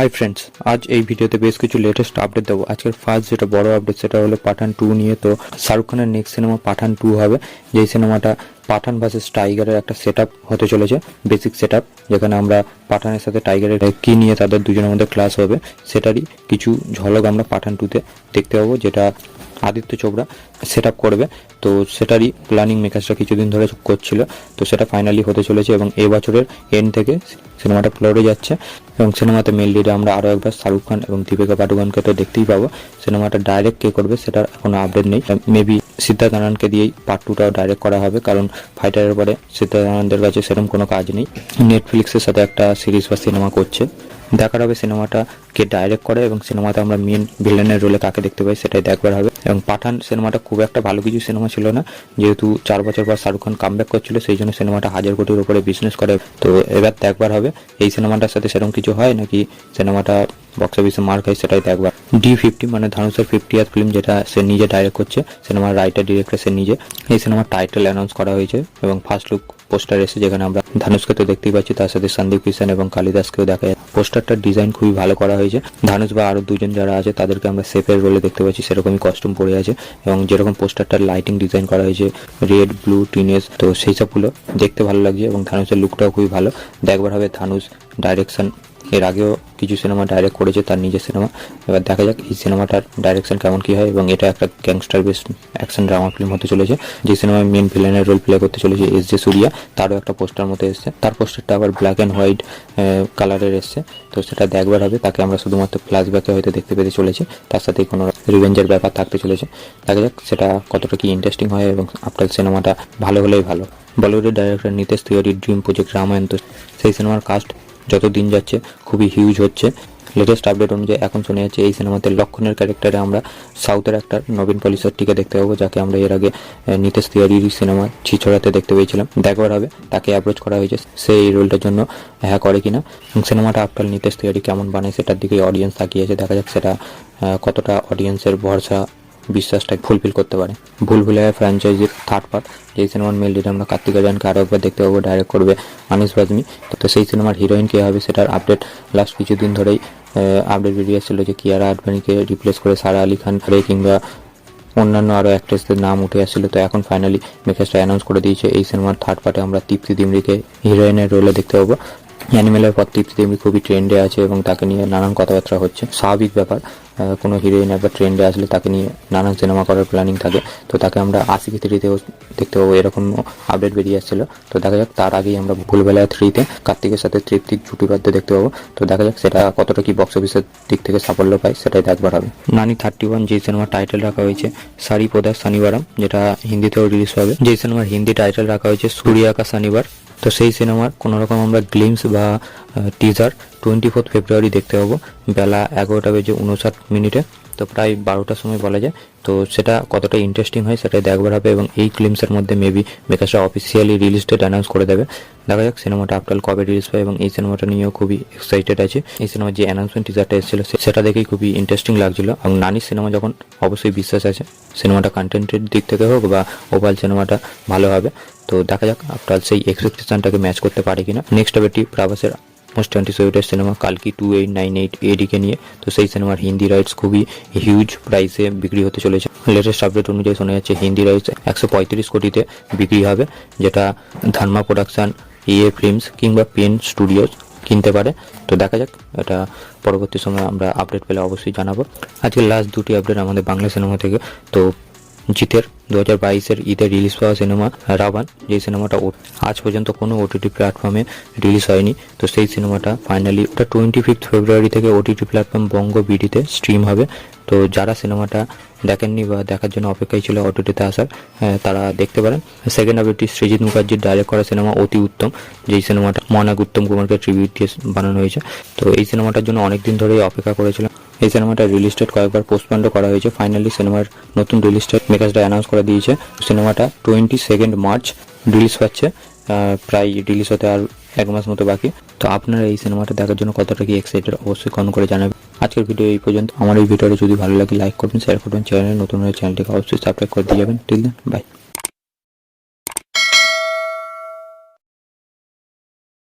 Hi friends আজ এই ভিডিওতে বেশ কিছু লেটেস্ট আপডেট দেবো। আজকের ফার্স্ট যেটা বড় আপডেট সেটা হলো পাঠান টু নিয়ে। তো শাহরুখ খানের নেক্সট সিনেমা পাঠান টু হবে। যেই সিনেমাটা পাঠান ভার্সেস টাইগারের একটা সেট হতে চলেছে বেসিক সেট যেখানে আমরা পাঠানের সাথে টাইগারের কি নিয়ে তাদের দুজনের মধ্যে ক্লাস হবে, সেটারই কিছু ঝলক আমরা পাঠান টুতে দেখতে পাবো, যেটা আদিত্য চোপড়া সেট করবে। তো সেটারই প্ল্যানিং মেকার্সরা কিছুদিন ধরে করছিল। তো সেটা ফাইনালি হতে চলেছে এবং এই বছরের এন্ড থেকে সিনেমাটা ফ্লোরে যাচ্ছে। এবং সিনেমাতে মেল লিডে আমরা আরও একবার শাহরুখ খান এবং দীপিকা পাডুকোনকে তো দেখতেই পাবো। সিনেমাটা ডাইরেক্ট কে করবে সেটার কোনো আপডেট নেই। মেবি সিদ্ধার্থ আনন্দকে দিয়েই পার্ট টুটাও ডাইরেক্ট করা হবে, কারণ ফাইটারের পরে সিদ্ধার্থ আনন্দের কাছে সেরকম কোনো কাজ নেই। নেটফ্লিক্সের সাথে একটা সিরিজ বা সিনেমা করছে। দেখার হবে সিনেমাটা কে ডাইরেক্ট করে এবং সিনেমাতে আমরা মেন ভিলেনের রোলে কাকে দেখতে পাই সেটাই দেখবার হবে। এবং পাঠান সিনেমাটা খুব একটা ভালো কিছু সিনেমা ছিল না। যেহেতু চার বছর পর শাহরুখ খান কামব্যাক করছিল, সেই জন্য সিনেমাটা হাজার কোটির উপরে বিজনেস করে। তো এবার দেখবার হবে, এই সিনেমাটার সাথে সেরকম কিছু হয় নাকি সিনেমাটা বক্স অফিসে মার খায় সেটাই দেখবার। ডি ফিফটি মানে ধানুষের ফিফটি ইয়ার ফিল্ম যেটা সে নিজে ডাইরেক্ট করছে সিনেমার রাইটার ডিরেক্টর সে নিজে। এই সিনেমার টাইটেল অ্যানাউন্স করা হয়েছে এবং ফার্স্ট লুক পোস্টার এসে যেখানে আমরা ধানুষকে তো দেখতেই পাচ্ছি, তার সাথে সন্দীপ কিষান এবং কালিদাসকেও দেখা যায়। পোস্টারটার ডিজাইন খুবই ভালো করা হয়েছে। ধানুষ বা আরও দুজন যারা আছে, তাদেরকে আমরা সেফের রোলে দেখতে পাচ্ছি, সেরকমই কস্টিউম পরে আছে এবং যেরকম পোস্টারটার লাইটিং ডিজাইন করা হয়েছে রেড ব্লু টিনেজ তো সেই সবগুলো দেখতে ভালো লাগছে এবং ধানুষের লুকটাও খুবই ভালো। দেখবার হবে ধানুষ ডাইরেকশন এর আগেও কিছু সিনেমা ডাইরেক্ট করেছে, তার নিজের সিনেমা এবার দেখা যাক এই সিনেমাটার ডাইরেকশন কেমন কি হয় এবং এটা একটা gangster base action drama film হতে চলেছে। যে সিনেমায় মেন ভিলেনের রোল প্লে করতে চলেছে এস জে সুরিয়া তারও একটা পোস্টার মতো এসছে। তার পোস্টারটা আবার ব্ল্যাক অ্যান্ড হোয়াইট কালারের এসছে। তো সেটা দেখবার হবে, তাকে আমরা শুধুমাত্র ফ্ল্যাশব্যাকে হয়তো দেখতে পেতে চলেছি। তার সাথে কোনো রিভেঞ্জের ব্যাপার থাকতে চলেছে। দেখা যাক সেটা কতটা কি ইন্টারেস্টিং হয় এবং আপনার সিনেমাটা ভালো হলেই ভালো। বলিউডের ডাইরেক্টর নিতেশ তিওয়ারির ড্রিম প্রজেক্ট রামায়ণ তো সেই সিনেমার কাস্ট যত দিন যাচ্ছে খুবই হিউজ হচ্ছে। লেটেস্ট আপডেট অনুযায়ী এখন শোনা যাচ্ছে এই সিনেমাতে লক্ষণের ক্যারেক্টারে আমরা সাউথের একটা নবীন পলিসারটিকে দেখতে পাবো, যাকে আমরা এর আগে নিতেশ তিওয়ারির সিনেমা ছিছড়াতে দেখতে পেয়েছিলাম। দেখবার হবে, তাকে অ্যাপ্রোচ করা হয়েছে সে এই রোলটার জন্য হ্যাঁ করে কিনা। সিনেমাটা আফটার নিতেশ তিওয়ারি কেমন বানায় সেটার দিকে অডিয়েন্স তাকিয়েছে দেখা যাক সেটা কতটা অডিয়েন্সের ভরসা বিশ্বাসটা ফুলফিল করতে পারে। ভুল ভুলে ফ্র্যাঞ্চাইজির থার্ড পার্ট যেই সিনেমার মেল লিড আমরা কার্তিক আজানকে আরও একবার দেখতে পাবো ডাইরেক্ট করবে আনিস বাজমি। তো সেই সিনেমার হিরোইন কে হবে সেটার আপডেট লাস্ট কিছুদিন ধরেই আপডেট বেরিয়ে আসছিল যে কিয়ারা আডবাণীকে রিপ্লেস করে সারা আলী খান, রে কিংবা অন্যান্য আরও অ্যাক্ট্রেসদের নাম উঠে আসছিল। তো এখন ফাইনালি মেকার্সটা অ্যানাউন্স করে দিয়েছে, এই সিনেমার থার্ড পার্টে আমরা তৃপ্তি দিমরিকে হিরোইনের রোলে দেখতে পাবো। অ্যানিমেলের পর তৃপ্তি দিমরি খুবই ট্রেন্ডে আছে এবং তাকে নিয়ে নানান কথাবার্তা হচ্ছে। স্বাভাবিক ব্যাপার। কোনো হিরোইন একবার ট্রেন্ডে আসলে তাকে নিয়ে নানান সিনেমা করার প্ল্যানিং থাকে। তো তাকে আমরা আশিকি থ্রিতেও দেখতে পাবো, এরকম আপডেট বেরিয়ে আসছিল। তো দেখা যাক, তার আগেই আমরা ভুলবেলা থ্রিতে কার্তিকের সাথে তৃপ্তির জুটিবাদ্য দেখতে পাবো। তো দেখা যাক, সেটা কতটা কি বক্স অফিসের দিক থেকে সাফল্য পায়, সেটাই দেখবার হবে। নানি থার্টি ওয়ান যে সিনেমার টাইটেল রাখা হয়েছে সারি পোদা শনিবারম যেটা হিন্দিতেও রিলিজ হবে। যে সিনেমার হিন্দি টাইটেল রাখা হয়েছে, সূর্যা কা শনিবার তো সেই সিনেমার কোনোরকম আমরা গ্লিমস বা টিজার টোয়েন্টি ফোর্থ ফেব্রুয়ারি দেখতে পাবো। বেলা এগারোটা বেজে উনষাট মিনিটে। তো প্রায় বারোটার সময় বলা যায়। তো সেটা কতটা ইন্টারেস্টিং হয় সেটাই দেখবার হবে এবং এই ফিল্মসের মধ্যে মেবি মেকার্সরা অফিসিয়ালি রিলিজ ডেট অ্যানাউন্স করে দেবে। দেখা যাক সিনেমাটা আফটার কবে রিলিজ পায় এবং এই সিনেমাটা নিয়েও খুবই এক্সাইটেড আছে। এই সিনেমার যে অ্যানাউন্সমেন্ট টিজারটা এসেছিল সেটা দেখেই খুবই ইন্টারেস্টিং লাগছিল এবং নানির সিনেমা যখন অবশ্যই বিশ্বাস আছে সিনেমাটা কন্টেন্টের দিক থেকে হোক বা ওভারঅল সিনেমাটা ভালো হবে। তো দেখা যাক আফটার সেই এক্সপেকটেশনটাকে ম্যাচ করতে পারে কিনা। নেক্সট আপডেটটি প্রাভাসের মোস্ট অ্যান্টিসিপেটেড সিনেমা কালকি টু এইট নাইন এইট এডিকে নিয়ে। তো সেই সিনেমার হিন্দি রাইটস খুবই হিউজ প্রাইসে বিক্রি হতে চলেছে। লেটেস্ট আপডেট অনুযায়ী শোনা যাচ্ছে, হিন্দি রাইটস একশো পঁয়ত্রিশ কোটিতে বিক্রি হবে, যেটা ধর্মা প্রোডাকশন ইএ ফিল্মস কিংবা পেন স্টুডিওস কিনতে পারে। তো দেখা যাক, এটা পরবর্তী সময় আমরা আপডেট পেলে অবশ্যই জানাব। আজকে লাস্ট দুটি আপডেট আমাদের বাংলা সিনেমা থেকে। তো জিতের দু হাজার বাইশের ঈদে রিলিজ পাওয়া সিনেমা রাবান যে সিনেমাটা আজ পর্যন্ত কোনো ওটিটি প্ল্যাটফর্মে রিলিজ হয়নি। তো সেই সিনেমাটা ফাইনালি ওটা টোয়েন্টি ফিফথ ফেব্রুয়ারি থেকে ওটিটি প্ল্যাটফর্ম বঙ্গ বিডিতে স্ট্রিম হবে। তো যারা সিনেমাটা দেখেননি বা দেখার জন্য অপেক্ষায় ছিল অটোটিতে আসার হ্যাঁ, তারা দেখতে পারেন। সেকেন্ড আপডেটটি সৃজিত মুখার্জির ডাইরেক্ট করা সিনেমা অতি উত্তম যেই সিনেমাটা মনাগ উত্তম কুমারকে ট্রিবিউট দিয়ে বানানো হয়েছে। তো এই সিনেমাটার জন্য অনেক দিন ধরেই অপেক্ষা করেছিলাম। এই সিনেমাটা রিলিজ ডেট কয়েকবার পোস্টপন্ড করা হয়েছে। ফাইনালি সিনেমার নতুন রিলিজ ডেট মেকার্সটা অ্যানাউন্স করে দিয়েছে। সিনেমাটা টোয়েন্টি সেকেন্ড মার্চ রিলিজ পাচ্ছে প্রায় রিলিজ হতে আর এক মাস মতো বাকি। তো আপনারা এই সিনেমাটা দেখার জন্য কতটা কি এক্সাইটেড অবশ্যই কমেন্ট করে জানাবেন। আজকের ভিডিও এই পর্যন্ত। আমার এই ভিডিওটা যদি ভালো লাগে লাইক করবেন শেয়ার করবেন চ্যানেলে নতুন হয়ে চ্যানেলটিকে অবশ্যই সাবস্ক্রাইব করে দিয়ে যাবেন। Till then by